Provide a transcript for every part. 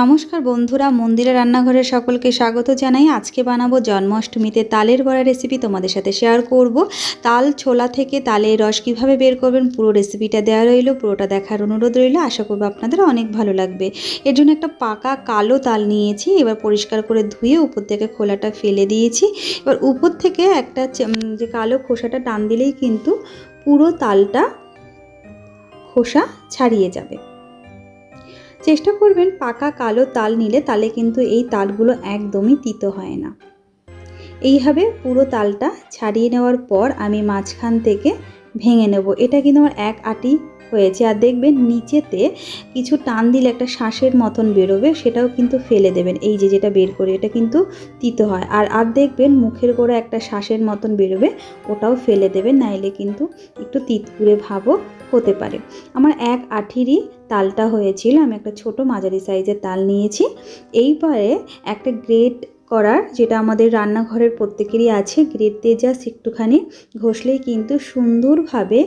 নমস্কার বন্ধুরা, মন্দিরে রান্নাঘরের সকলকে স্বাগত জানাই। আজকে বানাবো জন্মাষ্টমীতে তালের বড়া রেসিপি তোমাদের সাথে শেয়ার করব। তাল ছোলা থেকে তালের রস কীভাবে বের করবেন পুরো রেসিপিটা দেওয়া রইল, পুরোটা দেখার অনুরোধ রইল। আশা করব আপনাদের অনেক ভালো লাগবে। এর জন্য একটা পাকা কালো তাল নিয়েছি, এবার পরিষ্কার করে ধুয়ে উপর থেকে খোলাটা ফেলে দিয়েছি। এবার উপর থেকে একটা যে কালো খোসাটা টান দিলেই কিন্তু পুরো তালটা খোসা ছাড়িয়ে যাবে। চেষ্টা করবেন পাকা কালো তাল নিলে তালে কিন্তু এই তালগুলো একদমই তিতো হয় না। এইভাবে পুরো তালটা ছাড়িয়ে নেওয়ার পর আমি মাঝখান থেকে ভেঙে নেব। এটা কিন্তু আমার এক আটি হয়েছে আর দেখবেন নিচেতে কিছু টান দিলে একটা শ্বাসের মতন বেরোবে, সেটাও কিন্তু ফেলে দেবেন। এই যে যেটা বের করে, এটা কিন্তু তিতো হয়। আর আর দেখবেন মুখের গোড়া একটা শ্বাসের মতন বেরোবে, ওটাও ফেলে দেবেন, নাইলে কিন্তু একটু তিতকুড়ে ভাবও হতে পারে। আমার এক আঠিরই তালটা হয়েছিল, আমি একটা ছোট মাঝারি সাইজের তাল নিয়েছি। এইবারে একটা গ্রেট করার, যেটা আমাদের রান্নাঘরের প্রত্যেকেরই আছে। গ্রেট দিয়ে একটুখানি ঘষলেই কিন্তু সুন্দরভাবে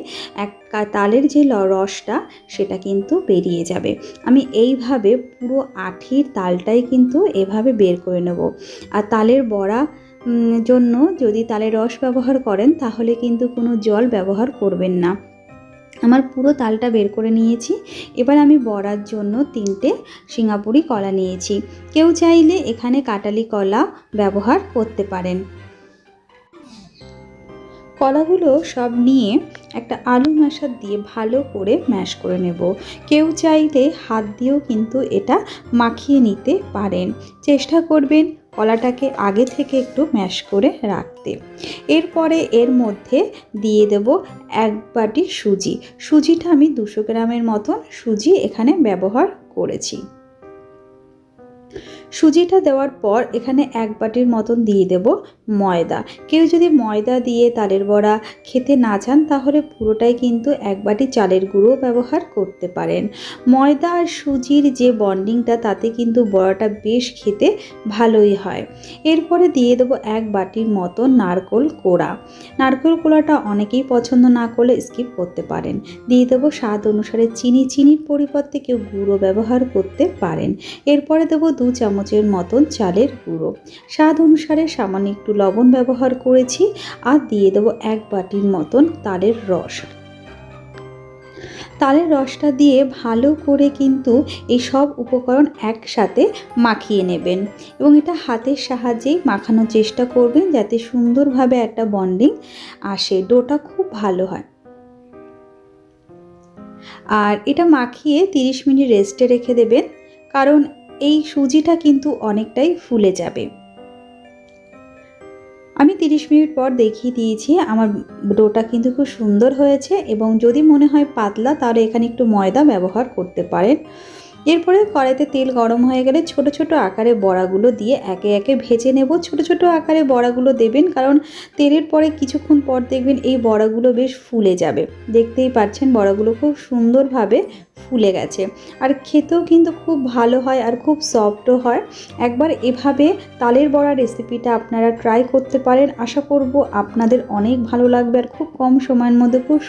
এক তালের যে রসটা, সেটা কিন্তু বেরিয়ে যাবে। আমি এইভাবে পুরো আঠির তালটাই কিন্তু এভাবে বের করে নেব। আর তালের বড়া জন্য যদি তালের রস ব্যবহার করেন, তাহলে কিন্তু কোনো জল ব্যবহার করবেন না। আমার পুরো তালটা বের করে নিয়েছি। এবার আমি বড়ার জন্য তিনটে সিঙ্গাপুরি কলা নিয়েছি। কেউ চাইলে এখানে কাটালি কলা ব্যবহার করতে পারেন। কলাগুলো সব নিয়ে একটা আলু ম্যাশার দিয়ে ভালো করে ম্যাশ করে নেব। কেউ চাইলে হাত দিয়েও কিন্তু এটা মাখিয়ে নিতে পারেন। চেষ্টা করবেন কলাটাকে আগে থেকে একটু ম্যাশ করে রাখতে। এরপরে এর মধ্যে দিয়ে দেব এক বাটি সুজি। সুজিটা আমি দুশো গ্রামের মতন সুজি এখানে ব্যবহার করেছি। সুজিটা দেওয়ার পর এখানে এক বাটির মতন দিয়ে দেব ময়দা। কেউ যদি ময়দা দিয়ে তালের বড়া খেতে না চান, তাহলে পুরোটাই কিন্তু এক বাটি চালের গুঁড়ো ব্যবহার করতে পারেন। ময়দা আর সুজির যে বন্ডিংটা, তাতে কিন্তু বড়াটা বেশ খেতে ভালোই হয়। এরপরে দিয়ে দেবো এক বাটির মতন নারকোল কোড়া। নারকেল কোড়াটা অনেকেই পছন্দ না করলে স্কিপ করতে পারেন। দিয়ে দেবো স্বাদ অনুসারে চিনি। চিনির পরিবর্তে কেউ গুঁড়ো ব্যবহার করতে পারেন। এরপরে দেবো দু চামচের মতন চালের গুঁড়ো। স্বাদ অনুসারে সামান্য একটু লবণ ব্যবহার করেছি আর দিয়ে দেবো এক বাটির মতন তালের রস। তালের রসটা দিয়ে ভালো করে কিন্তু এই সব উপকরণ একসাথে মাখিয়ে নেবেন এবং এটা হাতের সাহায্যেই মাখানোর চেষ্টা করবেন যাতে সুন্দরভাবে একটা বন্ডিং আসে, ডোটা খুব ভালো হয়। আর এটা মাখিয়ে 30 মিনিট রেস্টে রেখে দেবেন, কারণ এই সুজিটা কিন্তু অনেকটাই ফুলে যাবে। আমি 30 মিনিট পর দেখিয়ে দিয়েছি, আমার ডোটা কিন্তু খুব সুন্দর হয়েছে এবং যদি মনে হয় পাতলা তাহলে এখানে একটু ময়দা ব্যবহার করতে পারেন। এরপরে কড়াইতে তেল গরম হয়ে গেলে ছোট ছোট আকারে বড়াগুলো দিয়ে একে একে ভেজে নেব। ছোট ছোট আকারে বড়াগুলো দেবেন, কারণ তেলের পরে কিছুক্ষণ পর দেখবেন এই বড়াগুলো বেশ ফুলে যাবে। দেখতেই পাচ্ছেন বড়াগুলো খুব সুন্দরভাবে ফুলে গেছে। আর খেতেও কিন্তু খুব ভালো হয় আর খুব সফটও হয়। একবার এভাবে তালের বড়া রেসিপিটা আপনারা ট্রাই করতে পারেন। আশা করব আপনাদের অনেক ভালো লাগবে আর খুব কম সময়ের মধ্যে খুব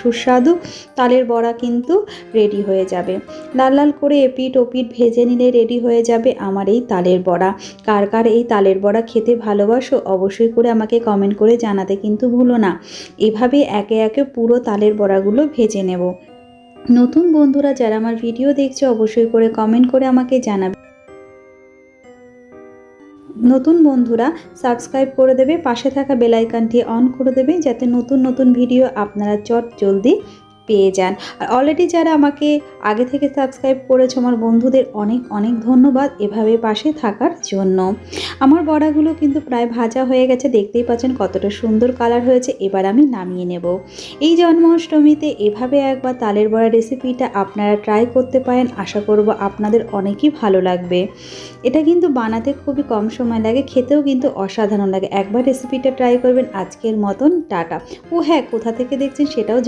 সুস্বাদু তালের বড়া কিন্তু রেডি হয়ে যাবে। লাল লাল করে এপিট ওপিট ভেজে নিলে রেডি হয়ে যাবে আমার এই তালের বড়া। কার কার এই তালের বড়া খেতে ভালোবাসো অবশ্যই করে আমাকে কমেন্ট করে জানাতে কিন্তু ভুলো না। এভাবে একে একে পুরো তালের বড়াগুলো ভেজে নেব। নতুন বন্ধুরা যারা আমার ভিডিও দেখছে অবশ্যই করে কমেন্ট করে আমাকে জানাবে। নতুন বন্ধুরা সাবস্ক্রাইব করে দেবে, পাশে থাকা বেল আইকনটি অন করে দেবে, যাতে নতুন নতুন ভিডিও আপনারা চট জলদি পেয়ে যান। আর অলরেডি যারা আমাকে আগে থেকে সাবস্ক্রাইব করেছে, আমার বন্ধুদের অনেক অনেক ধন্যবাদ এভাবে পাশে থাকার জন্য। আমার বড়াগুলো কিন্তু প্রায় ভাজা হয়ে গেছে, দেখতেই পাচ্ছেন কতটা সুন্দর কালার হয়েছে, এবার আমি নামিয়ে নেব। এই জন্মাষ্টমীতে এভাবে একবার তালের বড়া রেসিপিটা আপনারা ট্রাই করতে পারেন, আশা করব আপনাদের অনেকই ভালো লাগবে। এটা কিন্তু বানাতে খুবই কম সময় লাগে, খেতেও কিন্তু অসাধারণ লাগে। একবার রেসিপিটা ট্রাই করবেন, আজকের মতন টাটা। ও হ্যাঁ কোথা থেকে দেখছেন সেটাও